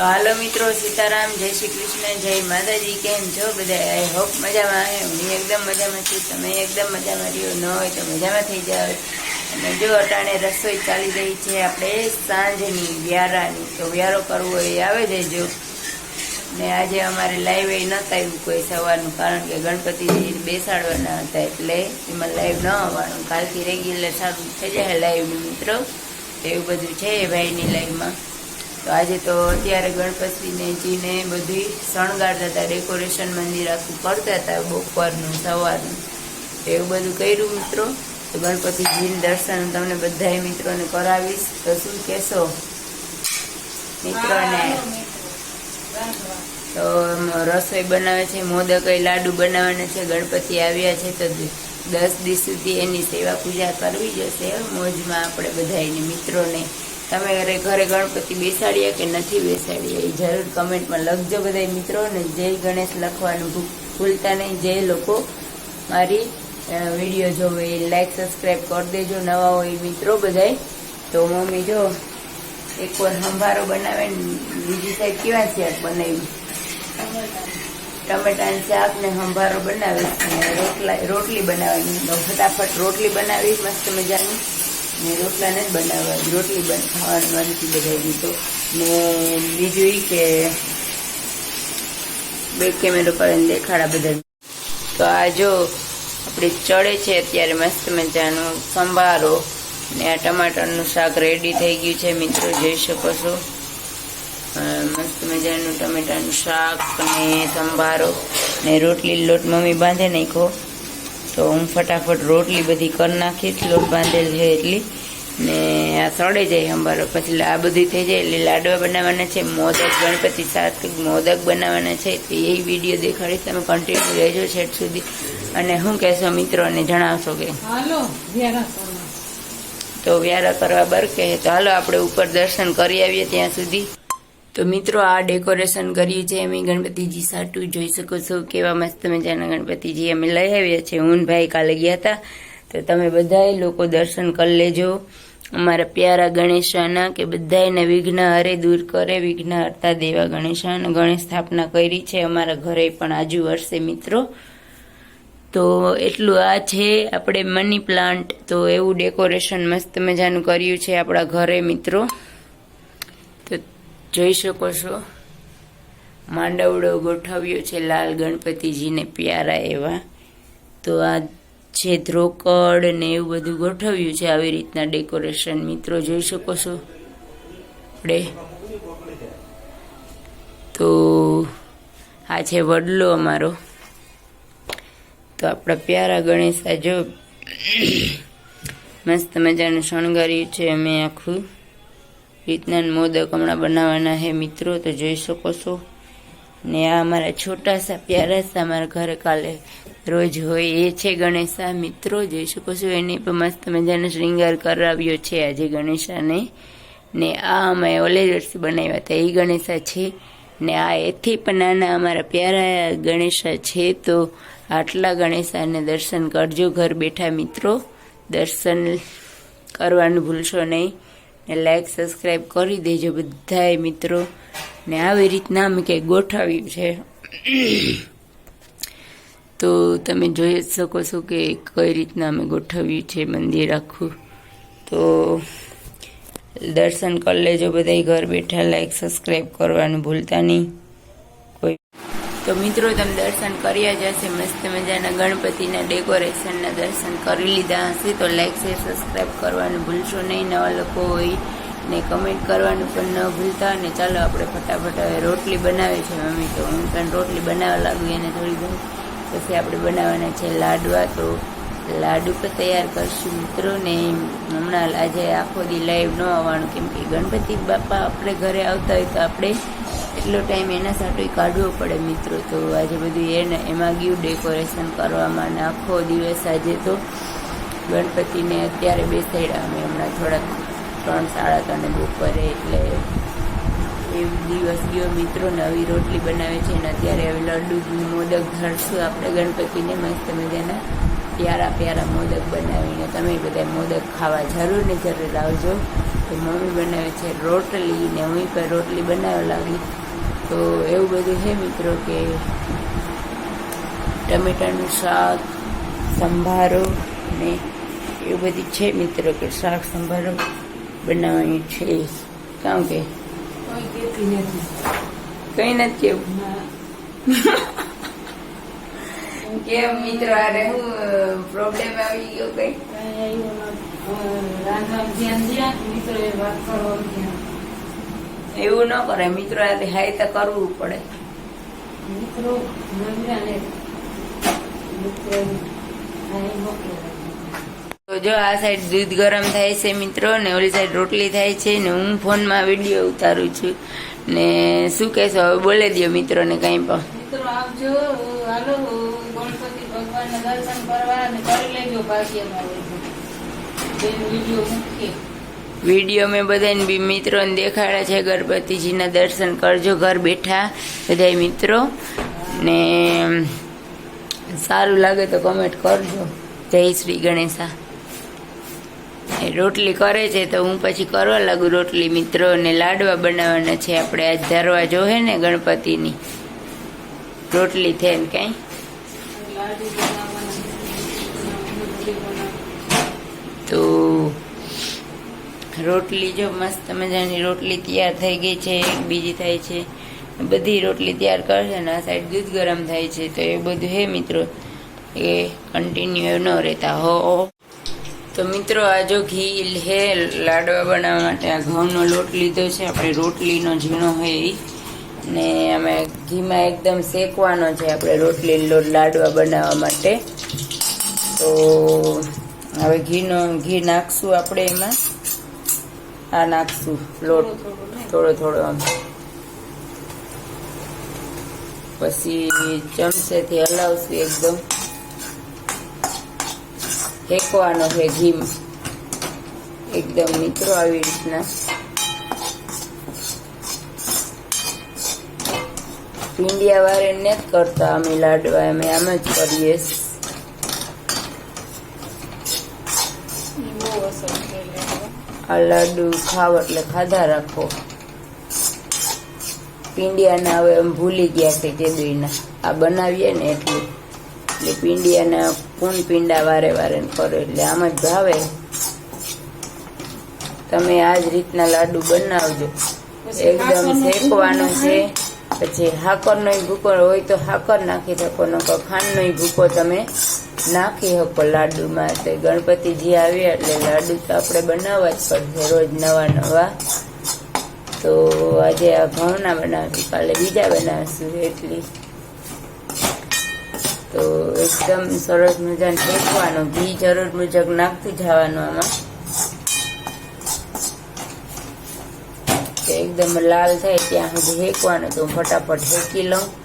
તો હાલો મિત્રો, સીતારામ, જય શ્રી કૃષ્ણ, જય માતાજી, કેમ છો બધા આઈ હોપ મજામાં આવે હું એકદમ મજામાં છું. તમે એકદમ મજામાં રહ્યો? ન હોય તો મજામાં થઈ જાવ અને જો અટાણે રસોઈ ચાલી રહી છે આપણે સાંજની વ્યારાની. તો વ્યારો કરવો એ આવે જજો ને આજે અમારે લાઈવ એ નહોતા આવ્યું કોઈ સવારનું, કારણ કે ગણપતિજી બેસાડવાના હતા એટલે એમાં લાઈવ ન આવવાનું. કાલથી રેગ્યુલર સારું થઈ જાય લાઈવનું મિત્રો. એવું બધું છે એ ભાઈની લાઈવમાં તો આજે તો અત્યારે ગણપતિને જીને બધી શણગારતા હતા ડેકોરેશન મંદિર આખું કરતા હતા બપોરનું સવારનું. એવું બધું કર્યું મિત્રો. તો ગણપતિજીનું દર્શન તમને બધા મિત્રોને કરાવીશ. તો શું કહેશો? મિત્રોને? તો રસોઈ બનાવે છે મોદક લાડુ બનાવવાના છે ગણપતિ આવ્યા છે તો દસ દિવસ સુધી એની સેવા પૂજા કરવી જશે. મોજમાં આપણે બધાને મિત્રોને. તમે ઘરે ઘરે ગણપતિ બેસાડ્યા કે નથી બેસાડ્યા એ જરૂર કમેન્ટમાં લખજો બધા મિત્રોને જય ગણેશ લખવાનું ભૂલતા નહીં. જે લોકો મારી વીડિયો જોવે એ લાઈક સબસ્ક્રાઈબ કરી દેજો. નવા હોય મિત્રો બધાય. તો મમ્મી જો એક વાર સંભારો બનાવે બીજી સાઈડ કેવા શાક બનાવ્યું ટમેટાનું શાક ને સંભારો બનાવીશ. રોટલા, રોટલી બનાવવાની ફટાફટ રોટલી બનાવી મસ્ત મજાની. ને રોટલાને જ બનાવવા રોટલી ખાવાની મનથી બધાઈ તો ને બીજું એ કે બે કેમેરો કરીને દેખાડા બધા તો આ જો આપણે ચડે છે અત્યારે મસ્ત મજાનો સંભારો ને આ ટમાટરનું શાક રેડી થઈ ગયું છે, મિત્રો, જોઈ શકો છો. મસ્ત મજાનું ટમેટાનું શાક ને સંભારો ને રોટલી લોટ મમ્મી બાંધે નાખ્યો. તો હું ફટાફટ રોટલી બધી કરી નાખીશ લોટ બાંધેલ છે એટલી. ને આ સડે જાય અંબારો પછી આ બધી થઈ જાય એટલે લાડવા બનાવવાના છે મોદક ગણપતિ સાત મોદક બનાવવાના છે તો એ વીડિયો દેખાડીશ તમે કન્ટિન્યુ રહેજો છેટ સુધી. અને શું કહેશો મિત્રોને જણાવશો કે? તો વ્યારા કરવા બર કે તો હાલો આપણે ઉપર દર્શન કરી આવીએ ત્યાં સુધી. તો મિત્રો, આ ડેકોરેશન કર્યું છે અમે ગણપતિજી સાટું. જોઈ શકો છો કેવા મસ્ત મજાના ગણપતિજી અમે લઈ આવ્યા છે હું કાલે ગયા હતા. તો તમે બધાએ લોકો દર્શન કરી લેજો. અમારા પ્યારા ગણેશાના કે બધાને વિઘ્ન હરે દૂર કરે, વિઘ્ન હરતા દેવા ગણેશાના ગણેશ સ્થાપના કરી છે અમારા ઘરે પણ આજુ વર્ષે મિત્રો. તો એટલું આ છે આપણે મની પ્લાન્ટ. તો એવું ડેકોરેશન મસ્ત મજાનું કર્યું છે આપણા ઘરે મિત્રો. જોઈ શકો છો. માંડવડો ગોઠવ્યો છે લાલ ગણપતિજીને પ્યારા એવા. તો આ છે ધ્રોકડ ને એવું બધું ગોઠવ્યું છે આવી રીતના ડેકોરેશન. મિત્રો, જોઈ શકો છો. આપણે. તો આ છે વડલો અમારો. તો આપણા પ્યારા ગણેશા જો મસ્ત મજાનું શણગાર્યું છે અમે આખું. રીતના મોદક હમણાં બનાવવાના હે મિત્રો, તો જોઈ શકો છો. ને આ અમારા છોટા સા પ્યારા સા અમારા ઘરે કાલે રોજ હોય એ છે ગણેશા મિત્રો, જોઈ શકો છો, એને પણ મસ્ત મજાનો શ્રૃંગાર કરાવ્યો છે આજે ગણેશાને ને. આ અમે ઓલે બનાવ્યા હતા, એ ગણેશા છે. ને આ એથી પણ નાના અમારા પ્યારા ગણેશા છે, તો આટલા ગણેશાને દર્શન કરજો ઘર બેઠા મિત્રો. દર્શન કરવાનું ભૂલશો નહીં. લાઈક સબસ્ક્રાઈબ કરી દેજો બધાય મિત્રો. ને આવી રીતના અમે કંઈક ગોઠવ્યું છે. તો તમે જોઈ શકો છો કે કઈ રીતના અમે ગોઠવ્યું છે મંદિર આખું. તો દર્શન કરી લેજો બધાય ઘર બેઠા લાઈક સબસ્ક્રાઈબ કરવાનું ભૂલતા નહીં. તો મિત્રો, તમે દર્શન કર્યા જ હશે. મસ્ત મજાના ગણપતિના ડેકોરેશનના દર્શન કરી લીધા હશે. તો લાઈક શેર સબસ્ક્રાઈબ કરવાનું ભૂલશો નહીં. નવા લોકો હોય ને કમેન્ટ કરવાનું પણ ન ભૂલતા. અને ચાલો આપણે ફટાફટ હવે રોટલી બનાવી છે મમ્મી. તો હું પણ રોટલી બનાવવા લાગુ એને થોડી ઘણી. પછી આપણે બનાવવાના છે લાડવા. તો લાડુ પણ તૈયાર કરશું મિત્રો. ને હમણાં આજે આખો દી લાઈવ ન આવવાનું. કેમ કે ગણપતિ બાપા આપણે ઘરે આવતા હોય તો આપણે એટલો ટાઈમ એના સાથે કાઢવો પડે મિત્રો. તો આજે બધું એને, એમાં ગયું ડેકોરેશન કરવામાં અને આખો દિવસ આજે તો ગણપતિને અત્યારે બેસાડ્યા અમે હમણાં થોડાક ત્રણ સાડા ત્રણે બપોરે એટલે એ દિવસ ગયો મિત્રો નવી રોટલી બનાવે છે અને અત્યારે હવે લડ્ડુ મોદક ધરશું આપણે ગણપતિને મસ્ત મજાના પ્યારા પ્યારા મોદક બનાવીને. તમે બધા મોદક ખાવા જરૂર ને જરૂર આવજો. તો મમ્મી બનાવે છે રોટલી ને હું પણ રોટલી બનાવવા લાગી. તો એવું બધું છે મિત્રો કે ટમેટાનું શાક સંભારો ને એવું બધું છે મિત્રો કે શાક સંભારો બનાવવાની છે. કારણ કે? કોઈ નથી. કઈ નથી કેવું. ના. કેમ મિત્રો આરે હું પ્રોબ્લેમ આવી ગયો કઈ? રાંધવાનું રાંધવામાં ધ્યાન મિત્રો મિત્રોએ વાત કરવાનું ધ્યાન. એવું ન કરે. મિત્રો હાય તો કરવું પડે. મિત્રો તો જો આ સાઈડ દૂધ ગરમ થાય છે મિત્રો ને ઓલી સાઈડ રોટલી થાય છે ને હું ફોનમાં વીડિયો ઉતારું છું. ને શું કહેશો? હવે બોલે દો મિત્રોને કંઈ પણ. મિત્રો આવજો. હાલો ગણપતિ ભગવાનના દર્શન કરવા અને કરી લેજો ભાગ્યમાં બે વીડિયો મૂકીએ. વીડિયો મેં બધાને બી મિત્રોને દેખાડ્યા છે, ગણપતિજીના દર્શન કરજો, ઘર બેઠા બધા મિત્રો. ને સારું લાગે તો કમેન્ટ કરજો. જય શ્રી ગણેશા. રોટલી કરે છે તો હું પછી કરવા લાગુ રોટલી મિત્રો ને લાડવા બનાવવાના છે. આપણે આજ ધરવા જોહે ને ગણપતિની. રોટલી છે ને કઈ? તો રોટલી જો મસ્ત મજાની રોટલી તૈયાર થઈ ગઈ છે, બીજી થાય છે. બધી રોટલી તૈયાર કરશે ને આ સાઈડ દૂધ ગરમ થાય છે, તો એ બધું હે મિત્રો? એ કન્ટિન્યુ ન રહેતા હો. તો મિત્રો, આ જો ઘી હે લાડવા બનાવવા માટે, આ ઘઉંનો લોટ લીધો છે, આપણે રોટલીનો ઝીણો હોય ને અમે ઘીમાં એકદમ શેકવાનો છે, આપણે રોટલી લોટ લાડવા બનાવવા માટે. તો હવે ઘીનો, ઘી નાખશું આપણે એમાં. આ નાખશું. લોટ થોડો થોડો આમ. પછી ચમચેથી હલાવશું એકદમ. ફેંકવાનો છે ઘી. એકદમ મિત્રો આવી રીતના. પીંડિયા વારે ને જ કરતા અમે લાડવા. અમે આમ જ કરીએ ઈ બહુ અસર છે એટલે આ લાડુ ખાવ એટલે ખાધા રાખો. પીંડિયાના હવે એમ ભૂલી ગયા છે કેદુઈના આ બનાવીએ ને એટલે. એટલે પીંડિયાના કુન પીંડા વારે વારે કરો એટલે આમ જ ભાવે. તમે આ જ રીતના લાડુ બનાવજો. એકદમ શેકવાનો છે. પછી હાકરનો ભૂકો હોય તો હાકર નાખી શકો નકર ખાંડનો ભૂકો તમે નાખી શકો લાડુમાં તો ગણપતિજી આવ્યા એટલે લાડુ તો આપણે બનાવવા જ પડશે રોજ નવા નવા. તો આજે આ ઘઉંના બનાવશું કાલે બીજા બનાવશું એટલી. તો એકદમ સરસ મજાને શેકવાનું, ઘી જરૂર મુજબ નાખતું જવાનું આમાં. એકદમ લાલ થાય ત્યાં સુધી શેકવાનું, તો ફટાફટ શેકી લઉં.